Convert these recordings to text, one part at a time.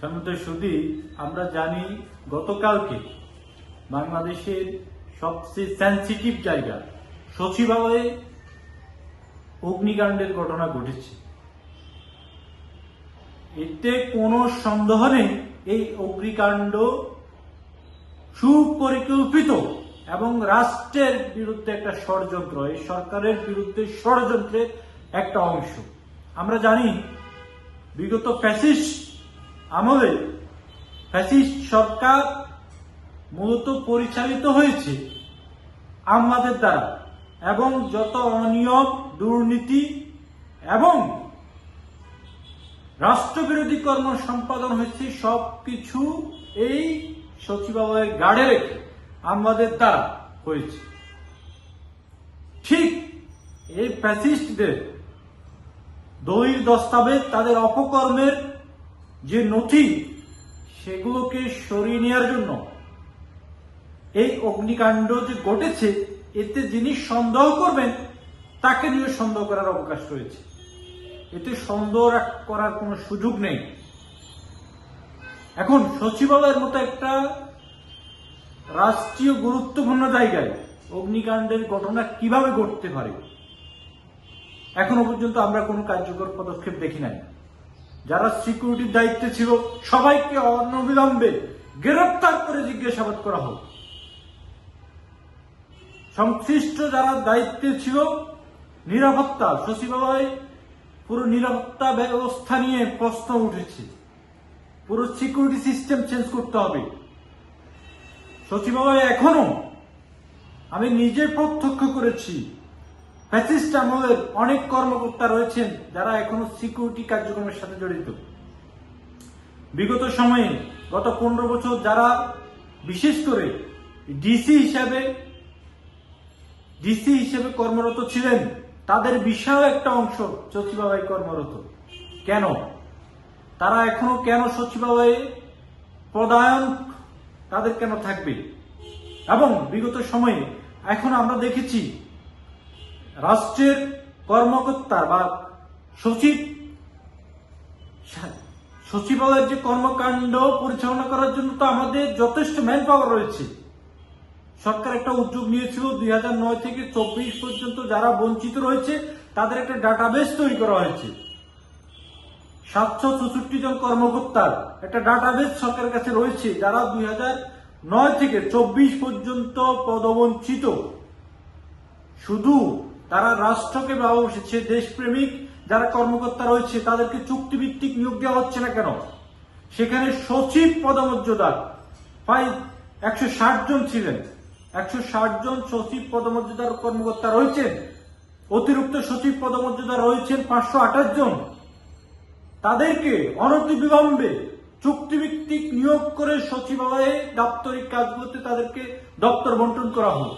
সম্মত সুদী আমরা জানি গতকালকে বাংলাদেশের সবচেয়ে সেন্সিটিভ জায়গা সচিবালয়ে অগ্নিকাণ্ডের ঘটনা ঘটেছে। এতে কোনো সন্দেহ নেই, এই অগ্নিকাণ্ড সুপরিকল্পিত এবং রাষ্ট্রের বিরুদ্ধে একটা ষড়যন্ত্র, এই সরকারের বিরুদ্ধে ষড়যন্ত্রের একটা অংশ। আমরা জানি বিগত ফ্যাসিস্ট আমলে ফ্যাসিস্ট সরকার মূলত পরিচালিত হয়েছে আমাদের দ্বারা এবং যত অনিয়ম, দুর্নীতি এবং রাষ্ট্রবিরোধী কর্ম সম্পাদন হয়েছে, সবকিছু এই সচিবালয়ের গাড়ে রেখে আমাদের দ্বারা হয়েছে। ঠিক এই ফ্যাসিস্টদের দলিল, দস্তাবেজ, তাদের অপকর্মের যে নথি সেগুলোকে সরিয়ে নেওয়ার জন্য এই অগ্নিকাণ্ড যে ঘটেছে, এতে যিনি সন্দেহ করবেন, তাকে নিয়ে সন্দেহ করার অবকাশ রয়েছে। এতে সন্দেহ করার কোনো সুযোগ নেই। এখন সচিবালয়ের মতো একটা রাষ্ট্রীয় গুরুত্বপূর্ণ জায়গায় অগ্নিকাণ্ডের ঘটনা কীভাবে ঘটতে পারে? এখনও পর্যন্ত আমরা কোনো কার্যকর পদক্ষেপ দেখি নাই। যারা সিকিউরিটির দায়িত্বে ছিল, সবাইকে অনবিলম্বে গ্রেপ্তার করে জিজ্ঞাসাবাদ করা হোক। সংশ্লিষ্ট যারা দায়িত্বে ছিল, নিরাপত্তা, সচিবালয় পুরো নিরাপত্তা ব্যবস্থা নিয়ে প্রশ্ন উঠেছে। পুরো সিকিউরিটি সিস্টেম চেঞ্জ করতে হবে। সচিবালয়ে এখনও আমি নিজে প্রত্যক্ষ করেছি ফ্যাসিস্ট আমলের অনেক কর্মকর্তা রয়েছেন যারা এখনও সিকিউরিটি কার্যক্রমের সাথে জড়িত। বিগত সময়ে গত পনেরো বছর যারা, বিশেষ করে ডিসি হিসাবে ডিসি হিসেবে কর্মরত ছিলেন, তাদের বিশাল একটা অংশ সচিবালয়ে কর্মরত। কেন? তারা এখনও কেন সচিবালয়ে পদায়ন তাদের কেন থাকবে? এবং বিগত সময়ে এখন আমরা দেখেছি রাষ্ট্রের কর্মকর্তা বা সচিব, সচিবালয়ের যে কর্মকাণ্ড পরিচালনা করার জন্য তো আমাদের যথেষ্ট ম্যান পাওয়ার রয়েছে। সরকার একটা উদ্যোগ নিয়েছিল, দুই নয় থেকে চব্বিশ পর্যন্ত যারা বঞ্চিত রয়েছে, তাদের একটা ডাটাবেস তৈরি করা হয়েছে। সাতশো চৌষট্টি জন কর্মকর্তার একটা ডাটাবেস সরকারের কাছে রয়েছে, যারা দুই নয় থেকে চব্বিশ পর্যন্ত পদবঞ্চিত। শুধু তারা রাষ্ট্রকে ভালোবেসেছে দেশপ্রেমিক, যারা কর্মকর্তা রয়েছে, তাদেরকে চুক্তিভিত্তিক নিয়োগ দেওয়া হচ্ছে না কেন? সেখানে সচিব পদমর্যাদার প্রায় একশো ষাট জন ছিলেন। একশো ষাট জন সচিব পদমর্যাদার কর্মকর্তা রয়েছেন। অতিরিক্ত সচিব পদমর্যাদা রয়েছেন পাঁচশো আঠাশ জন। তাদেরকে অনতিবিলম্বে চুক্তিভিত্তিক নিয়োগ করে সচিবালয়ে দাপ্তরিক কাজগুলোতে তাদেরকে দপ্তর বন্টন করা হোক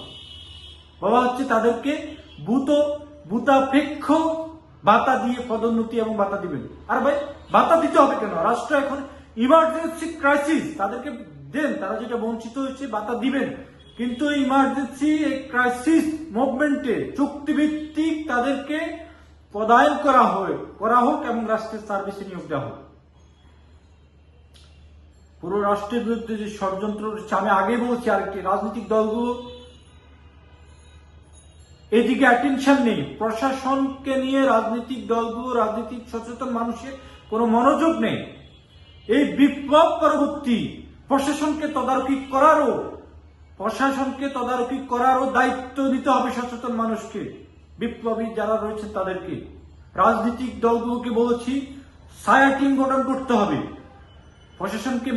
বলা হচ্ছে তাদেরকে ভূত ভূতাপেক্ষ ভাতা দিয়ে পদোন্নতি এবং ভাতা দিবেন। আর ভাই ভাতা দিতে হবে কেন? রাষ্ট্র এখন ইমার্জেন্সি ক্রাইসিস তাদেরকে দেন তারা যেটা বঞ্চিত হয়েছে ভাতা দিবেন। কিন্তু ইমার্জেন্সি এই ক্রাইসিস মুভমেন্টে চুক্তিভিত্তিক তাদেরকে পদায়ন করা হয় করা হোক এবং রাষ্ট্রের সার্ভিসে নিয়োগ দেওয়া হোক। পুরো রাষ্ট্রের বিরুদ্ধে যে ষড়যন্ত্র রয়েছে, আমি আগে বলছি আর কি রাজনৈতিক দলগুলো এদিকে অ্যাটেনশন নেই। প্রশাসনকে নিয়ে রাজনৈতিক দলগুলো, রাজনৈতিক সচেতন মানুষের কোনো মনোযোগ নেই। এই বিপ্লব পরবর্তী প্রশাসনকে তদারকি করারও, প্রশাসনকে তদারকি করারও দায়িত্ব নিতে হবে সচেতন মানুষকে, বিপ্লবী যারা রয়েছে তাদেরকে। রাজনৈতিক দলগুলোকে বলেছি সায়া টিম গঠন করতে হবে। প্রশাসনকে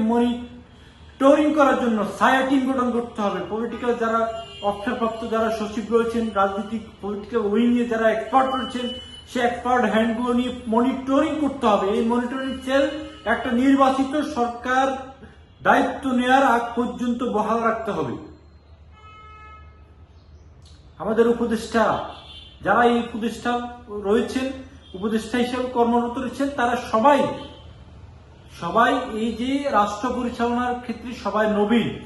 মনিটরিং করার জন্য সায়া টিম গঠন করতে হবে। পলিটিক্যাল যারা অবসরপ্রাপ্ত যারা সচিব রয়েছেন, রাজনৈতিক পলিটিক্যাল উইং এ যারা এক্সপার্ট রয়েছেন, সে এক্সপার্ট হ্যান্ডগুলো নিয়ে মনিটরিং করতে হবে। এই মনিটরিং সেল একটা নির্বাচিত সরকার দায়িত্ব নেওয়ার আগ পর্যন্ত বহাল রাখতে হবে। আমাদের উপদেষ্টা, যারা এই উপদেষ্টা রয়েছেন, উপদেষ্টা হিসেবে কর্মরত রয়েছেন, তারা সবাই সবাই এই যে রাষ্ট্র পরিচালনার ক্ষেত্রে সবাই নবীন।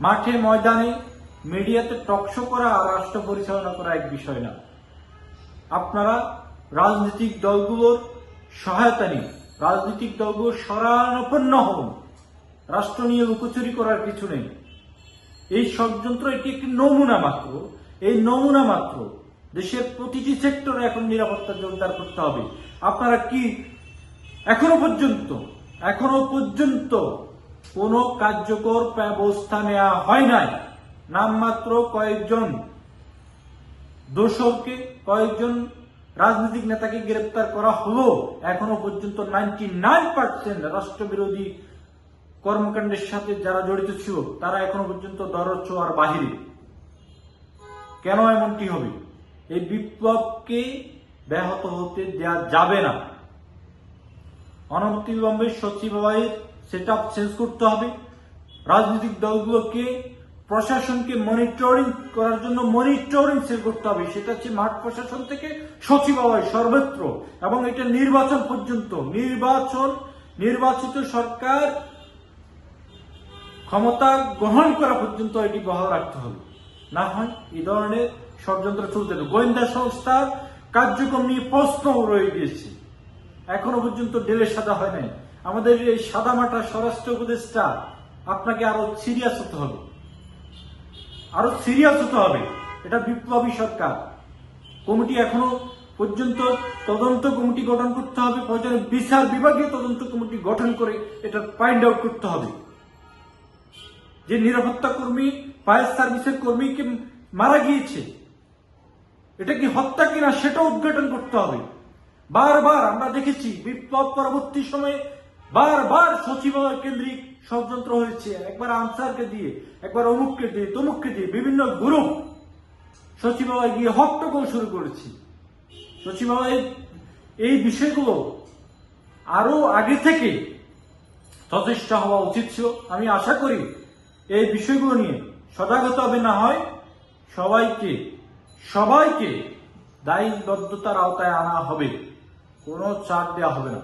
মাঠে, ময়দানে, মিডিয়াতে টকশো করা আর রাষ্ট্র পরিচালনা করা এক বিষয় না। আপনারা রাজনৈতিক দলগুলোর সহায়তা নিন। রাজনৈতিক দলগুলো শরণাপন্ন হন। রাষ্ট্র নিয়ে লুকোচুরি করার কিছু নেই। এই ষড়যন্ত্র এটি একটি নমুনা মাত্র। এই নমুনা মাত্র। দেশের প্রতিটি সেক্টরে এখন নিরাপত্তা জোরদার করতে হবে। আপনারা কি এখনও পর্যন্ত এখনও পর্যন্ত কোনো কার্যকর ব্যবস্থা নেওয়া হয় নাই। নামমাত্র কয়েকজন দোষরকে, কয়েকজন রাজনৈতিক নেতাকে গ্রেপ্তার করা হলো। এখনও পর্যন্ত নাইনটি নাইন পার্সেন্ট রাষ্ট্রবিরোধী কর্মকাণ্ডের সাথে যারা জড়িত ছিল, তারা এখনও পর্যন্ত দরজ আর বাহিরে। কেন এমনটি হবে? এই বিপ্লবকে ব্যাহত হতে দেওয়া যাবে না। অনতিবিলম্বে সচিবালয়ের সেট আপ চেঞ্জ করতে হবে। রাজনৈতিক দলগুলোকে, প্রশাসনকে মনিটরিং করার জন্য মনিটরিং সেল করতে হবে। সেটা হচ্ছে মাঠ প্রশাসন থেকে সচিবালয় সর্বত্র এবং এটা নির্বাচন পর্যন্ত। নির্বাচন, নির্বাচিত সরকার ক্ষমতা গ্রহণ করা পর্যন্ত এটি বহাল রাখতে হবে। না হয় এই ধরনের ষড়যন্ত্র চলতে গোয়েন্দা সংস্থার কার্যক্রম নিয়ে প্রশ্ন রয়ে গিয়েছে। এখনও পর্যন্ত ডেলে সাদা হয় নাই। আমাদের এই সাদা মাটা স্বরাষ্ট্র উপদেষ্টা, আপনাকে আরও সিরিয়াস হতে হবে। আরও সিরিয়াস হতে হবে। এটা বিপ্লবী সরকার। কমিটি এখনও পর্যন্ত তদন্ত কমিটি গঠন করতে হবে। প্রয়োজনে বিচার বিভাগীয় তদন্ত কমিটি গঠন করে এটা ফাইন্ড আউট করতে হবে। যে নিরাপত্তা কর্মী ফায়ার সার্ভিসের কর্মীকে মারা গিয়েছে? এটা কি হত্যা কিনা সেটা উদ্ঘাটন করতে হবে। বারবার আমরা দেখেছি বিপ্লব পরবর্তী সময়ে বারবার সচিবালয় কেন্দ্রিক ষড়যন্ত্র হয়েছে। একবার আনসারকে দিয়ে, একবার অমুককে দিয়ে, তমুককে দিয়ে বিভিন্ন গ্রুপ সচিবালয় গিয়ে হট্টগোল শুরু করেছি। সচিবালয়ের এই বিষয়গুলো আরও আগে থেকে সচেষ্ট হওয়া উচিত ছিল। আমি আশা করি এই বিষয়গুলো নিয়ে সজাগতা হবে না হয় সবাইকে সবাইকে দায়বদ্ধতার আওতায় আনা হবে। কোনো চার্জ দেওয়া হবে না।